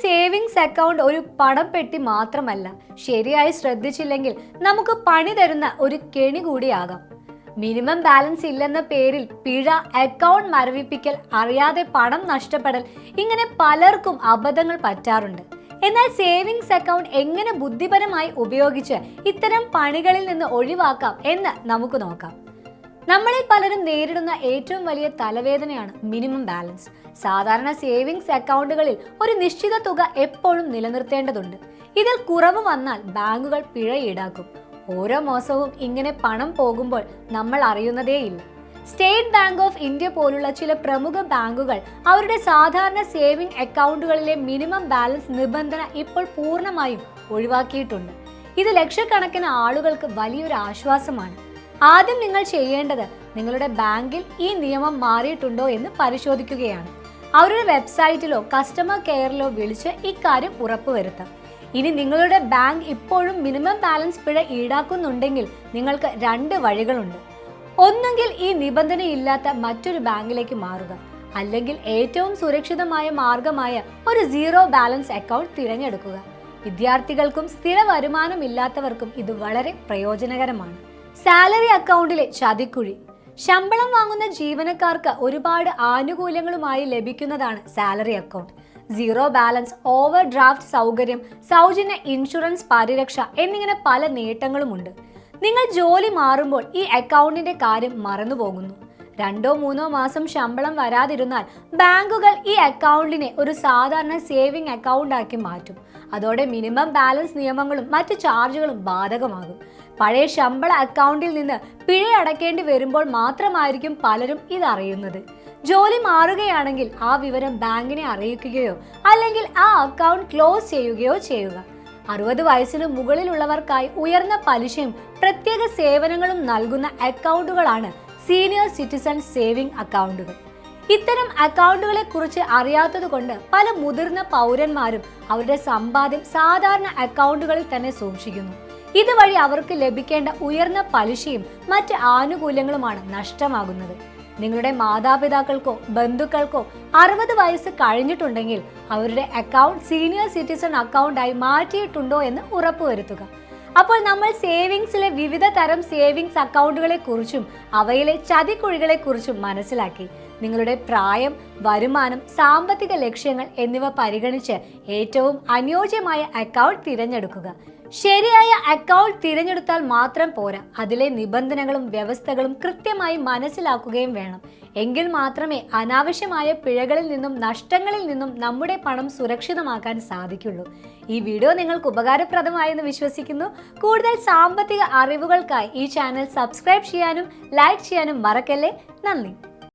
Savings account ഒരു പണം പെട്ടി മാത്രമല്ല ശരിയായി ശ്രദ്ധിച്ചില്ലെങ്കിൽ നമുക്ക് പണി തരുന്ന ഒരു കെണി കൂടിയാകാം. മിനിമം ബാലൻസ് ഇല്ലെന്ന പേരിൽ പിഴ അക്കൗണ്ട് മരവിപ്പിക്കൽ അറിയാതെ പണം നഷ്ടപ്പെടൽ ഇങ്ങനെ പലർക്കും അബദ്ധങ്ങൾ പറ്റാറുണ്ട്. എന്നാൽ സേവിങ്സ് അക്കൗണ്ട് എങ്ങനെ ബുദ്ധിപരമായി ഉപയോഗിച്ച് ഇത്തരം പണികളിൽ നിന്ന് ഒഴിവാക്കാം എന്ന് നമുക്ക് നോക്കാം. നമ്മളിൽ പലരും നേരിടുന്ന ഏറ്റവും വലിയ തലവേദനയാണ് മിനിമം ബാലൻസ് സാധാരണ സേവിങ്സ് അക്കൗണ്ടുകളിൽ ഒരു നിശ്ചിത തുക എപ്പോഴും നിലനിർത്തേണ്ടതുണ്ട്. ഇതിൽ കുറവ് വന്നാൽ ബാങ്കുകൾ പിഴ ഈടാക്കും. ഓരോ മാസവും ഇങ്ങനെ പണം പോകുമ്പോൾ നമ്മൾ അറിയുന്നതേയില്ല. സ്റ്റേറ്റ് ബാങ്ക് ഓഫ് ഇന്ത്യ പോലുള്ള ചില പ്രമുഖ ബാങ്കുകൾ അവരുടെ സാധാരണ സേവിംഗ് അക്കൗണ്ടുകളിലെ മിനിമം ബാലൻസ് നിബന്ധന ഇപ്പോൾ പൂർണമായും ഒഴിവാക്കിയിട്ടുണ്ട്. ഇത് ലക്ഷക്കണക്കിന് ആളുകൾക്ക് വലിയൊരു ആശ്വാസമാണ്. ആദ്യം നിങ്ങൾ ചെയ്യേണ്ടത് നിങ്ങളുടെ ബാങ്കിൽ ഈ നിയമം മാറിയിട്ടുണ്ടോ എന്ന് പരിശോധിക്കുകയാണ്. അവരുടെ വെബ്സൈറ്റിലോ കസ്റ്റമർ കെയറിലോ വിളിച്ച് ഇക്കാര്യം ഉറപ്പുവരുത്താം ഇനി നിങ്ങളുടെ ബാങ്ക് ഇപ്പോഴും മിനിമം ബാലൻസ് പിഴ ഈടാക്കുന്നുണ്ടെങ്കിൽ നിങ്ങൾക്ക് രണ്ട് വഴികളുണ്ട്. ഒന്നുകിൽ ഈ നിബന്ധനയില്ലാത്ത മറ്റൊരു ബാങ്കിലേക്ക് മാറുക. അല്ലെങ്കിൽ ഏറ്റവും സുരക്ഷിതമായ മാർഗമായ ഒരു സീറോ ബാലൻസ് അക്കൗണ്ട് തിരഞ്ഞെടുക്കുക. വിദ്യാർത്ഥികൾക്കും സ്ഥിര വരുമാനമില്ലാത്തവർക്കും ഇത് വളരെ പ്രയോജനകരമാണ്. സാലറി അക്കൗണ്ടിലെ ചതിക്കുഴി. ശമ്പളം വാങ്ങുന്ന ജീവനക്കാർക്ക് ഒരുപാട് ആനുകൂല്യങ്ങളുമായി ലഭിക്കുന്നതാണ് salary account. Zero balance overdraft സൗകര്യം സൗജന്യ ഇൻഷുറൻസ് പരിരക്ഷ എന്നിങ്ങനെ പല നേട്ടങ്ങളുമുണ്ട്. നിങ്ങൾ ജോലി മാറുമ്പോൾ ഈ അക്കൗണ്ടിന്റെ കാര്യം മറന്നുപോകുന്നു. രണ്ടോ മൂന്നോ മാസം ശമ്പളം വരാതിരുന്നാൽ ബാങ്കുകൾ ഈ അക്കൗണ്ടിനെ ഒരു സാധാരണ സേവിംഗ് അക്കൗണ്ട് ആക്കി മാറ്റും. അതോടെ മിനിമം ബാലൻസ് നിയമങ്ങളും മറ്റ് ചാർജുകളും ബാധകമാകും. പഴയ ശമ്പള അക്കൗണ്ടിൽ നിന്ന് പിഴ അടക്കേണ്ടി വരുമ്പോൾ മാത്രമായിരിക്കും പലരും ഇതറിയുന്നത്. ജോലി മാറുകയാണെങ്കിൽ ആ വിവരം ബാങ്കിനെ അറിയിക്കുകയോ അല്ലെങ്കിൽ ആ അക്കൗണ്ട് ക്ലോസ് ചെയ്യുകയോ ചെയ്യുക. അറുപത് വയസ്സിന് മുകളിലുള്ളവർക്കായി ഉയർന്ന പലിശയും പ്രത്യേക സേവനങ്ങളും നൽകുന്ന അക്കൗണ്ടുകളാണ് സീനിയർ സിറ്റിസൺ സേവിംഗ് അക്കൗണ്ടുകൾ. ഇത്തരം അക്കൗണ്ടുകളെ കുറിച്ച് അറിയാത്തത് കൊണ്ട് പല മുതിർന്ന പൗരന്മാരും അവരുടെ സമ്പാദ്യം സാധാരണ അക്കൗണ്ടുകളിൽ തന്നെ സൂക്ഷിക്കുന്നു. ഇതുവഴി അവർക്ക് ലഭിക്കേണ്ട ഉയർന്ന പലിശയും മറ്റ് ആനുകൂല്യങ്ങളുമാണ് നഷ്ടമാകുന്നത്. നിങ്ങളുടെ മാതാപിതാക്കൾക്കോ ബന്ധുക്കൾക്കോ അറുപത് വയസ്സ് കഴിഞ്ഞിട്ടുണ്ടെങ്കിൽ അവരുടെ അക്കൗണ്ട് സീനിയർ സിറ്റിസൺ അക്കൗണ്ടായി മാറ്റിയിട്ടുണ്ടോ എന്ന് ഉറപ്പുവരുത്തുക. അപ്പോൾ നമ്മൾ സേവിങ്സിലെ വിവിധ തരം സേവിങ്സ് അക്കൗണ്ടുകളെ കുറിച്ചും അവയിലെ ചതിക്കുഴികളെ കുറിച്ചും മനസ്സിലാക്കി. നിങ്ങളുടെ പ്രായം വരുമാനം സാമ്പത്തിക ലക്ഷ്യങ്ങൾ എന്നിവ പരിഗണിച്ച് ഏറ്റവും അനുയോജ്യമായ അക്കൗണ്ട് തിരഞ്ഞെടുക്കുക. ശരിയായ അക്കൗണ്ട് തിരഞ്ഞെടുത്താൽ മാത്രം പോരാ. അതിലെ നിബന്ധനകളും വ്യവസ്ഥകളും കൃത്യമായി മനസ്സിലാക്കുകയും വേണം. എങ്കിൽ മാത്രമേ അനാവശ്യമായ പിഴകളിൽ നിന്നും നഷ്ടങ്ങളിൽ നിന്നും നമ്മുടെ പണം സുരക്ഷിതമാക്കാൻ സാധിക്കുള്ളൂ. ഈ വീഡിയോ നിങ്ങൾക്ക് ഉപകാരപ്രദമായെന്ന് വിശ്വസിക്കുന്നു. കൂടുതൽ സാമ്പത്തിക അറിവുകൾക്കായി ഈ ചാനൽ സബ്സ്ക്രൈബ് ചെയ്യാനും ലൈക്ക് ചെയ്യാനും മറക്കല്ലേ? നന്ദി.